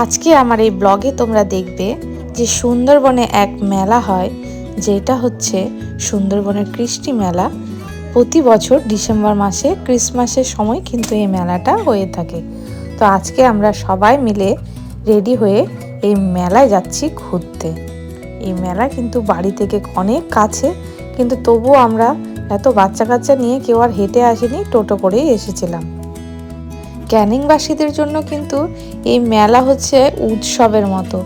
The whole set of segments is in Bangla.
আজকে আমার এই ব্লগে তোমরা দেখবে যে সুন্দরবনে এক মেলা হয়, যেটা হচ্ছে সুন্দরবনের কৃষ্টি মেলা। প্রতি বছর ডিসেম্বর মাসে ক্রিসমাসের সময় কিন্তু এই মেলাটা হয়ে থাকে। তো আজকে আমরা সবাই মিলে রেডি হয়ে এই মেলায় যাচ্ছি ঘুরতে। এই মেলা কিন্তু বাড়ি থেকে অনেক কাছে, কিন্তু তবুও আমরা এত বাচ্চা কাচ্চা নিয়ে কেউ আর হেঁটে আসেনি, টোটো করেই এসেছিলাম। ক্যানিংবাসীদের জন্য কিন্তু এই মেলা হচ্ছে উৎসবের মতো।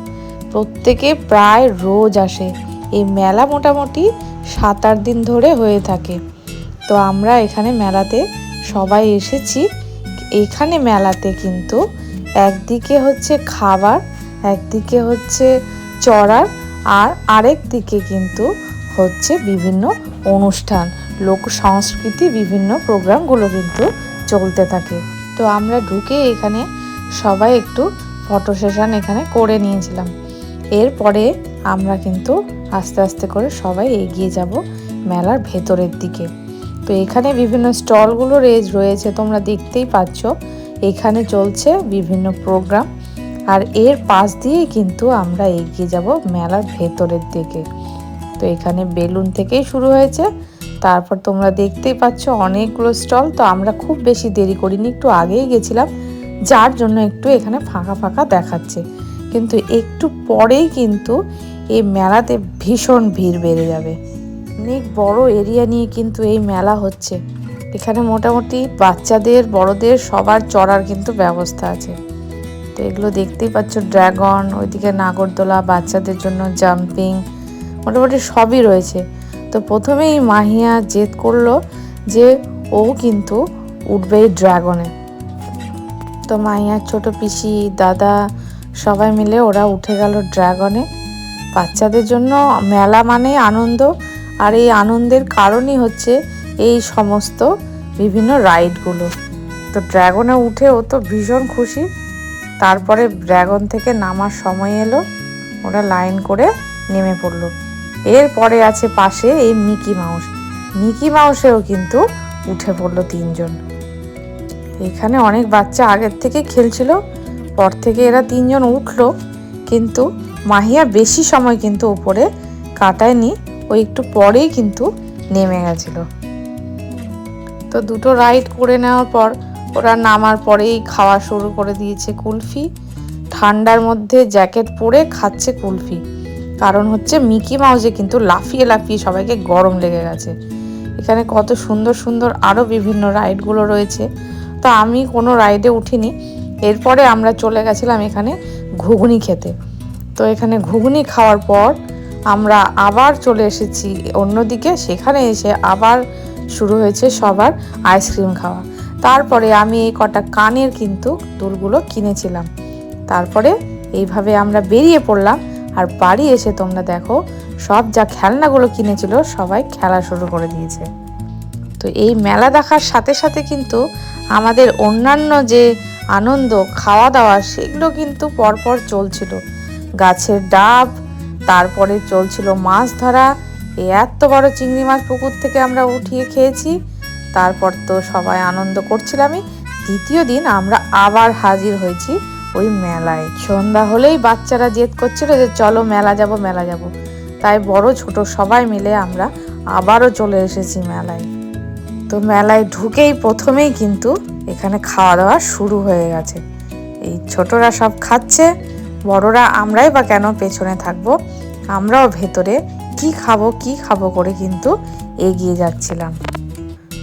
প্রত্যেকে প্রায় রোজ আসে। এই মেলা মোটামুটি সাত আট দিন ধরে হয়ে থাকে। তো আমরা এখানে মেলাতে সবাই এসেছি। এখানে মেলাতে কিন্তু একদিকে হচ্ছে খাবার, একদিকে হচ্ছে চড়ার আর আরেক দিকে কিন্তু হচ্ছে বিভিন্ন অনুষ্ঠান। লোক সংস্কৃতি বিভিন্ন প্রোগ্রামগুলো কিন্তু চলতে থাকে। তো আমরা ঢুকে এখানে সবাই একটু ফটো সেশন এখানে করে নিয়েছিলাম। এরপরে আমরা কিন্তু আস্তে আস্তে করে সবাই এগিয়ে যাব মেলার ভেতরের দিকে। তো এখানে বিভিন্ন স্টলগুলো রেজ, রয়েছে, তোমরা দেখতেই পাচ্ছ। এখানে চলছে বিভিন্ন প্রোগ্রাম আর এর পাশ দিয়েই কিন্তু আমরা এগিয়ে যাব মেলার ভেতরের দিকে। তো এখানে বেলুন থেকেই শুরু হয়েছে। তারপর তোমরা দেখতেই পাচ্ছ অনেকগুলো স্টল, তো আমরা খুব বেশি দেরি করিনি, একটু আগেই গেছিলাম, যার জন্য একটু এখানে ফাঁকা ফাঁকা দেখাচ্ছে। কিন্তু একটু পরেই কিন্তু এই মেলাতে ভীষণ ভিড় বেড়ে যাবে। অনেক বড় এরিয়া নিয়ে কিন্তু এই মেলা হচ্ছে। এখানে মোটামুটি বাচ্চাদের, বড়দের সবার চড়ার কিন্তু ব্যবস্থা আছে। তো এগুলো দেখতেই পাচ্ছ, ড্রাগন, ওইদিকে নাগরদোলা, বাচ্চাদের জন্য জাম্পিং, মোটামুটি সবই রয়েছে। তো প্রথমেই মাহিয়া জেদ করল যে ও কিন্তু উঠবে ড্রাগনে। তো মাহিয়ার ছোট পিসি, দাদা সবাই মিলে ওরা উঠে গেল ড্রাগনে। বাচ্চাদের জন্য মেলা মানে আনন্দ। আর এই আনন্দের কারণই হচ্ছে এই সমস্ত বিভিন্ন রাইডগুলো। তো ড্রাগনে উঠে ও তো ভীষণ খুশি। তারপরে ড্রাগন থেকে নামার সময় এলো। ওরা লাইন করে নেমে পড়ল। এরপরে আছে পাশে এই মিকি মাউস। মিকি মাউসেও কিন্তু উঠে পড়ল তিনজন। এখানে অনেক বাচ্চা আগের থেকে খেলছিল, পর থেকে এরা তিনজন উঠল, কিন্তু মাহিয়া বেশি সময় কিন্তু উপরে কাটায়নি ওই একটু পরেই কিন্তু নেমে গেছিল। তো দুটো রাইড করে নেওয়ার পর ওরা নামার পরেই খাওয়া শুরু করে দিয়েছে কুলফি। ঠান্ডার মধ্যে জ্যাকেট পরে খাচ্ছে কুলফি। কারণ হচ্ছে মিকি মাউজে কিন্তু লাফিয়ে লাফিয়ে সবাইকে গরম লেগে গেছে। এখানে কত সুন্দর সুন্দর আরও বিভিন্ন রাইডগুলো রয়েছে। তো আমি কোনো রাইডে উঠিনি। এরপরে আমরা চলে গেছিলাম এখানে ঘুগনি খেতে। তো এখানে ঘুগনি খাওয়ার পর আমরা আবার চলে এসেছি অন্যদিকে। সেখানে এসে আবার শুরু হয়েছে সবার আইসক্রিম খাওয়া। তারপরে আমি এই কটা কানের কিন্তু দুলগুলো কিনেছিলাম। তারপরে এইভাবে আমরা বেরিয়ে পড়লাম। আর বাড়ি এসে তোমরা দেখো, সব যা খেলনাগুলো কিনেছিল সবাই খেলা শুরু করে দিয়েছে। তো এই মেলা দেখার সাথে সাথে কিন্তু আমাদের অন্যান্য যে আনন্দ খাওয়া দাওয়া সেগুলো কিন্তু পরপর চলছিল। গাছের ডাব, তারপরে চলছিল মাছ ধরা এত বড় চিংড়ি মাছ পুকুর থেকে আমরা উঠিয়ে খেয়েছি। তারপর তো সবাই আনন্দ করছিলামই। দ্বিতীয় দিন আমরা আবার হাজির হয়েছি ওই মেলায়। সন্ধ্যা হলেই বাচ্চারা জেদ করছিল যে চলো মেলা যাব মেলা যাব। তাই বড়, ছোট সবাই মিলে আমরা আবারও চলে এসেছি মেলায়। তো মেলায় ঢুকেই প্রথমেই কিন্তু এখানে খাওয়া দাওয়া শুরু হয়ে গেছে। এই ছোটরা সব খাচ্ছে, বড়রা আমরাই বা কেন পেছনে থাকব? আমরাও ভেতরে কি খাব কি খাব করে কিন্তু এগিয়ে যাচ্ছিলাম।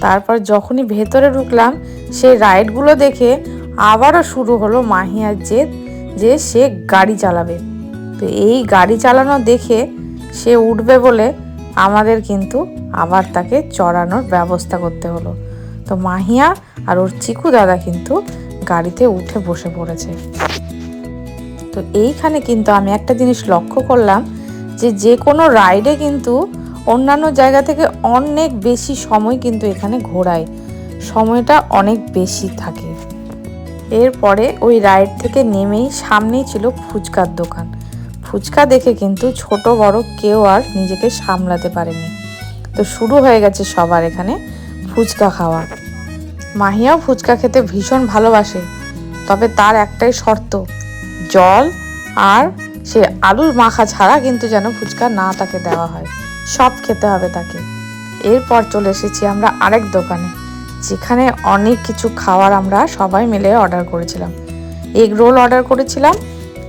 তারপর যখনই ভেতরে ঢুকলাম, সেই রাইডগুলো দেখে আবারও শুরু হলো মাহিয়ার জেদ যে সে গাড়ি চালাবে। তো এই গাড়ি চালানো দেখে সে উঠবে বলে আমাদের কিন্তু আবার তাকে চড়ানোর ব্যবস্থা করতে হলো। তো মাহিয়া আর ওর চিকু দাদা কিন্তু গাড়িতে উঠে বসে পড়েছে। তো এইখানে কিন্তু আমি একটা জিনিস লক্ষ্য করলাম যে যে কোনো রাইডে কিন্তু অন্যান্য জায়গা থেকে অনেক বেশি সময় কিন্তু এখানে ঘোরায়। সময়টা অনেক বেশি থাকে। এরপরে ওই রাইড থেকে নেমেই সামনেই ছিল ফুচকার দোকান। ফুচকা দেখে কিন্তু ছোট বড় কেউ আর নিজেকে সামলাতে পারেনি। তো শুরু হয়ে গেছে সবার এখানে ফুচকা খাওয়া। মাহিয়াও ফুচকা খেতে ভীষণ ভালোবাসে, তবে তার একটাই শর্ত, জল আর সে আলুর মাখা ছাড়া কিন্তু যেন ফুচকা না তাকে দেওয়া হয়। সব খেতে হবে তাকে। এরপর চলে এসেছি আমরা আরেক দোকানে। যেখানে অনেক কিছু খাবার আমরা সবাই মিলে অর্ডার করেছিলাম। এগ রোল অর্ডার করেছিলাম,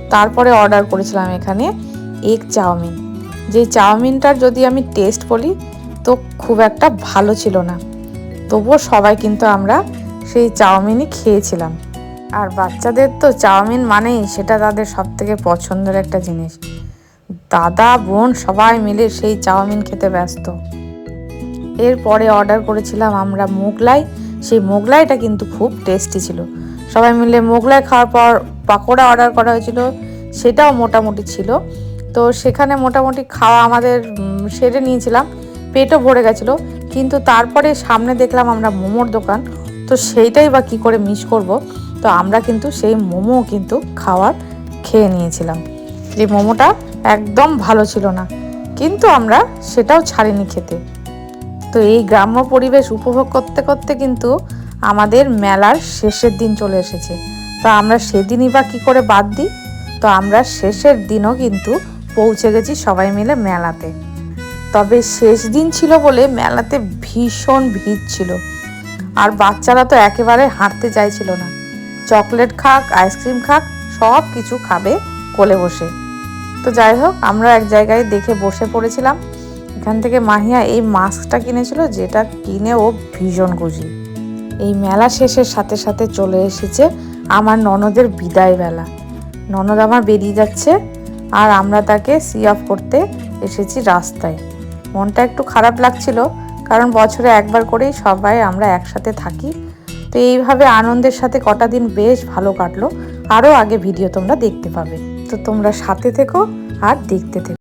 তারপরে অর্ডার করেছিলাম এখানে এগ চাউমিন। যে চাউমিনটার যদি আমি টেস্ট বলি, তো খুব একটা ভালো ছিল না। তবুও সবাই কিন্তু আমরা সেই চাউমিনই খেয়েছিলাম। আর বাচ্চাদের তো চাউমিন মানেই সেটা তাদের সব থেকে পছন্দের একটা জিনিস। দাদা, বোন সবাই মিলে সেই চাউমিন খেতে ব্যস্ত। এরপরে অর্ডার করেছিলাম আমরা মোগলাই। সেই মোগলাইটা কিন্তু খুব টেস্টি ছিল। সবাই মিলে মোগলাই খাওয়ার পর পাকোড়া অর্ডার করা হয়েছিল, সেটাও মোটামুটি ছিল। তো সেখানে মোটামুটি খাওয়া আমাদের সেরে নিয়েছিলাম। পেটও ভরে গেছিল। কিন্তু তারপরে সামনে দেখলাম আমরা মোমোর দোকান। তো সেইটাই বা কী করে মিস করব? তো আমরা কিন্তু সেই মোমো কিন্তু খাওয়ার খেয়ে নিয়েছিলাম। যে মোমোটা একদম ভালো ছিল না। কিন্তু আমরা সেটাও ছাড়িনি খেতে। তো এই গ্রাম্য পরিবেশ উপভোগ করতে করতে কিন্তু আমাদের মেলার শেষের দিন চলে এসেছে। তো আমরা সেদিনই বা কী করে বাদ দিই? তো আমরা শেষের দিনও কিন্তু পৌঁছে গেছি সবাই মিলে মেলাতে। তবে শেষ দিন ছিল বলে মেলাতে ভীষণ ভিড় ছিল। আর বাচ্চারা তো একেবারে হাঁটতে চাইছিল না। চকলেট খাক, আইসক্রিম খাক, সব কিছু খাবে কোলে বসে। তো যাই হোক, আমরা এক জায়গায় দেখে বসে পড়েছিলাম। এখান থেকে মাহিয়া এই মাস্কটা কিনেছিল যেটা কিনে ও ভীষণ খুশি। এই মেলা শেষের সাথে সাথে চলে এসেছে আমার ননদের বিদায় বেলা ননদ আমার বেরিয়ে যাচ্ছে আর আমরা তাকে সি অফ করতে এসেছি রাস্তায়। মনটা একটু খারাপ লাগছিল কারণ বছরে একবার করেই সবাই আমরা একসাথে থাকি। তো এইভাবে আনন্দের সাথে কটা দিন বেশ ভালো কাটলো। আরও আগে ভিডিও তোমরা দেখতে পাবে। তো তোমরা সাথে থেকো আর দেখতে থেকো।